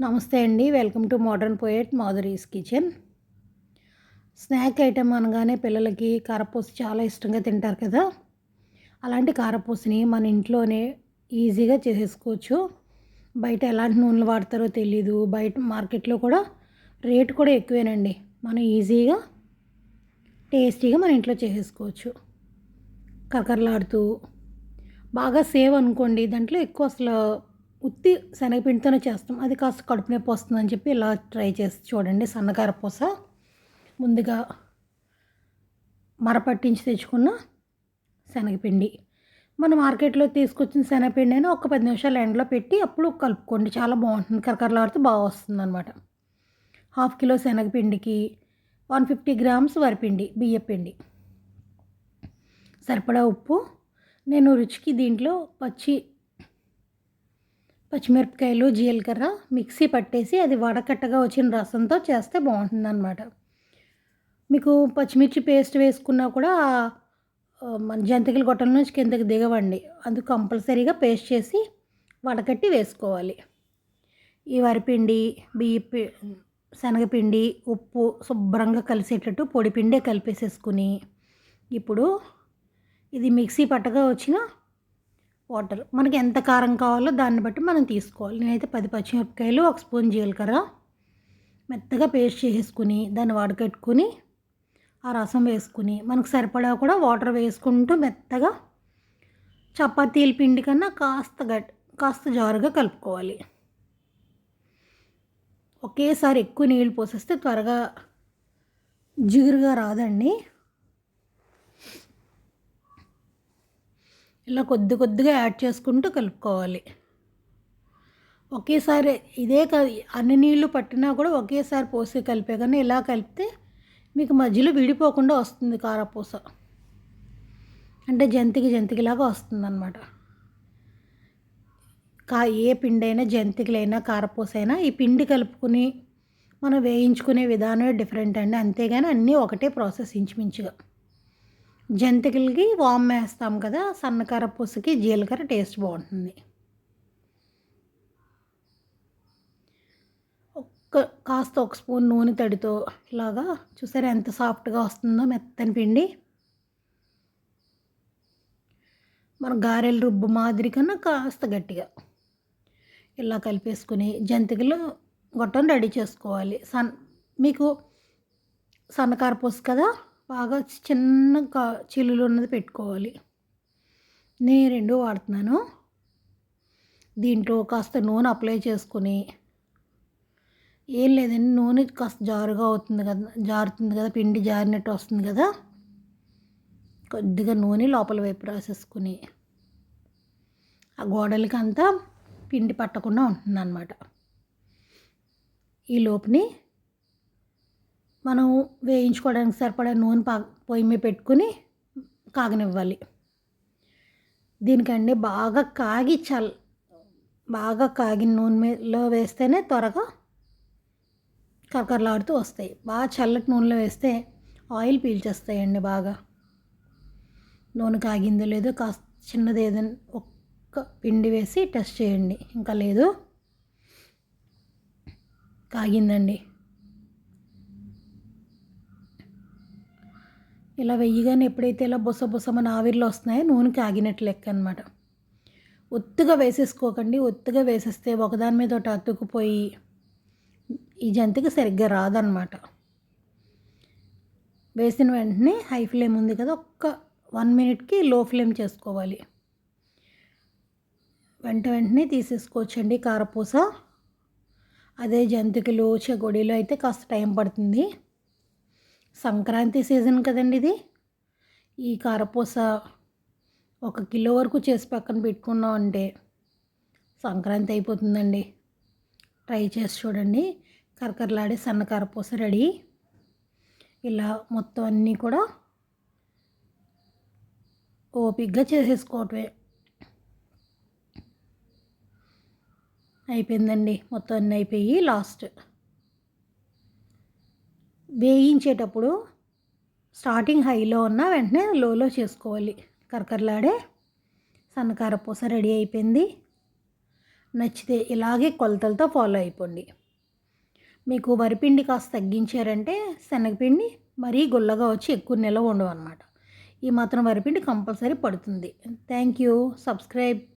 నమస్తే అండి. Welcome to modern poet Madhuri's kitchen. Snack item అనగానే పిల్లలకి కారపూస చాలా ఇష్టంగా తింటారు కదా. అలాంటి కారపూసని మన ఇంట్లోనే ఈజీగా చేసేసుకోవచ్చు. బయట ఎలాంటి నూనెలు వాడతారో తెలీదు. బయట మార్కెట్లో కూడా రేటు కూడా ఎక్కువేనండి. మనం ఈజీగా టేస్టీగా మన ఇంట్లో చేసేసుకోవచ్చు. కరకరలాడుతూ బాగా సేవ్ అనుకోండి దాంట్లో ఎక్కువ అసలు ఉత్తి శనగపిండితోనే చేస్తాం. అది కాస్త కడుపు నొప్పి వస్తుందని చెప్పి ఇలా ట్రై చేసి చూడండి. సన్నకార పూస. ముందుగా మరపట్టించి తెచ్చుకున్న శనగపిండి. మన మార్కెట్లో తీసుకొచ్చిన శనగపిండి అయినా ఒక పది నిమిషాలు ఎండలో పెట్టి అప్పుడు కలుపుకోండి. చాలా బాగుంటుంది. కరకరలాడితే బాగా వస్తుంది అనమాట హాఫ్ కిలో శనగపిండికి వన్ ఫిఫ్టీ గ్రామ్స్ వరిపిండి బియ్యపిండి సరిపడా ఉప్పు. నేను రుచికి దీంట్లో పచ్చి పచ్చిమిరపకాయలు జీలకర్ర మిక్సీ పట్టేసి అది వడకట్టగా వచ్చిన రసంతో చేస్తే బాగుంటుంది అనమాట మీకు పచ్చిమిర్చి పేస్ట్ వేసుకున్నా కూడా మన జంతికల గొట్టల నుంచి కిందకి దిగవండి. అందుకు కంపల్సరీగా పేస్ట్ చేసి వడకట్టి వేసుకోవాలి. ఈ వరిపిండి బియ్య శనగపిండి ఉప్పు శుభ్రంగా కలిసేటట్టు పొడిపిండే కలిపేసేసుకుని ఇప్పుడు ఇది మిక్సీ పట్టగా వచ్చిన వాటర్. మనకి ఎంత కారం కావాలో దాన్ని బట్టి మనం తీసుకోవాలి. నేనైతే పది పచ్చిమిరపకాయలు ఒక స్పూన్ జీలకర్ర మెత్తగా పేస్ట్ చేసుకుని దాన్ని వడకట్టుకుని ఆ రసం వేసుకుని మనకు సరిపడా కూడా వాటర్ వేసుకుంటూ మెత్తగా చపాతీల పిండి కన్నా కాస్త గట్ కాస్త జారుగా కలుపుకోవాలి. ఒకేసారి ఎక్కువ నీళ్ళు పోసేస్తే త్వరగా జిగురుగా రాదండి. ఇలా కొద్ది కొద్దిగా యాడ్ చేసుకుంటూ కలుపుకోవాలి. ఒకేసారి ఇదే అన్ని నీళ్ళు పట్టినా కూడా ఒకేసారి పోసి కలిపే కానీ ఇలా కలిపితే మీకు మధ్యలో విడిపోకుండా వస్తుంది కారపూస. అంటే జంతికి జంతికిలాగా వస్తుంది అనమాట కా ఏ పిండి అయినా జంతికలైనా కారపూస అయినా ఈ పిండి కలుపుకుని మనం వేయించుకునే విధానమే డిఫరెంట్ అండి. అంతేగాని అన్నీ ఒకటే ప్రాసెస్ ఇంచుమించుగా. జంతికలకి వామ్ వేస్తాం కదా సన్నకార పూసకి జీలకర్ర టేస్ట్ బాగుంటుంది. ఒక్క కాస్త ఒక స్పూన్ నూనె తడితో ఇలాగా చూసారా ఎంత సాఫ్ట్గా వస్తుందో మెత్తని పిండి. మన గారెలు రుబ్బు మాదిరి కన్నా కాస్త గట్టిగా ఇలా కలిపేసుకుని జంతికలు గొట్టం రెడీ చేసుకోవాలి. సన్ మీకు సన్నకార పూస కదా బాగా చిన్న చిల్లులు ఉన్నది పెట్టుకోవాలి. నేను రెండు వాడుతున్నాను. దీంట్లో కాస్త నూనె అప్లై చేసుకొని ఏం లేదండి నూనె కాస్త జారుగా అవుతుంది కదా జారుతుంది కదా పిండి జారినట్టు వస్తుంది కదా కొద్దిగా నూనె లోపల వైపు రాసేసుకుని ఆ గోడలకి అంతా పిండి పట్టకుండా ఉంటుంది అన్నమాట ఈ లోపుని మనం వేయించుకోవడానికి సరిపడా నూనె పా పొయ్యి మీద పెట్టుకుని కాగనివ్వాలి. దీనికండి బాగా కాగి చల్ బాగా కాగిన నూనె మీదలో వేస్తేనే త్వరగా కరకరలాడుతూ వస్తాయి. బాగా చల్లటి నూనెలో వేస్తే ఆయిల్ పీల్చేస్తాయండి బాగా. నూనె కాగిందో లేదో కాస్త చిన్నది ఏదైనా ఒక్క పిండి వేసి టెస్ట్ చేయండి. ఇంకా లేదు. కాగిందండి. ఇలా వెయ్యగానే ఎప్పుడైతే ఇలా బుస మన ఆవిరిలో వస్తున్నాయో నూనె కాగినట్లు లెక్క అనమాట ఒత్తుగా వేసేసుకోకండి. ఒత్తుగా వేసేస్తే ఒకదాని మీద ఒకటి అతుక్కుపోయి ఈ జంతికి సరిగ్గా రాదనమాట వేసిన వెంటనే హై ఫ్లేమ్ ఉంది కదా ఒక్క వన్ మినిట్కి లో ఫ్లేమ్ చేసుకోవాలి. వెంట వెంటనే తీసేసుకోవచ్చండి కారపూస. అదే జంతికలు చెగొడీలు అయితే కాస్త టైం పడుతుంది. సంక్రాంతి సీజన్ కదండి ఇది. ఈ కారపూస ఒక కిలో వరకు చేసి పక్కన పెట్టుకున్నాం అంటే సంక్రాంతి అయిపోతుందండి. ట్రై చేసి చూడండి. కరకరలాడే సన్న కారపూస రెడీ. ఇలా మొత్తం అన్నీ కూడా ఓపిక్గా చేసేసుకోవటమే. అయిపోయిందండి. మొత్తం అన్నీ అయిపోయి లాస్ట్. వేయించేటప్పుడు స్టార్టింగ్ హైలో ఉన్న వెంటనే లోలో చేసుకోవాలి. కరకరలాడే సన్నకార పూస రెడీ అయిపోయింది. నచ్చితే ఇలాగే కొలతలతో ఫాలో అయిపోండి. మీకు వరిపిండి కాస్త తగ్గించారంటే శనగపిండి మరీ గుల్లగా వచ్చి ఎక్కువ నిలవ ఉండవు అనమాట ఈ మాత్రం వరిపిండి కంపల్సరీ పడుతుంది. Thank you. సబ్స్క్రైబ్.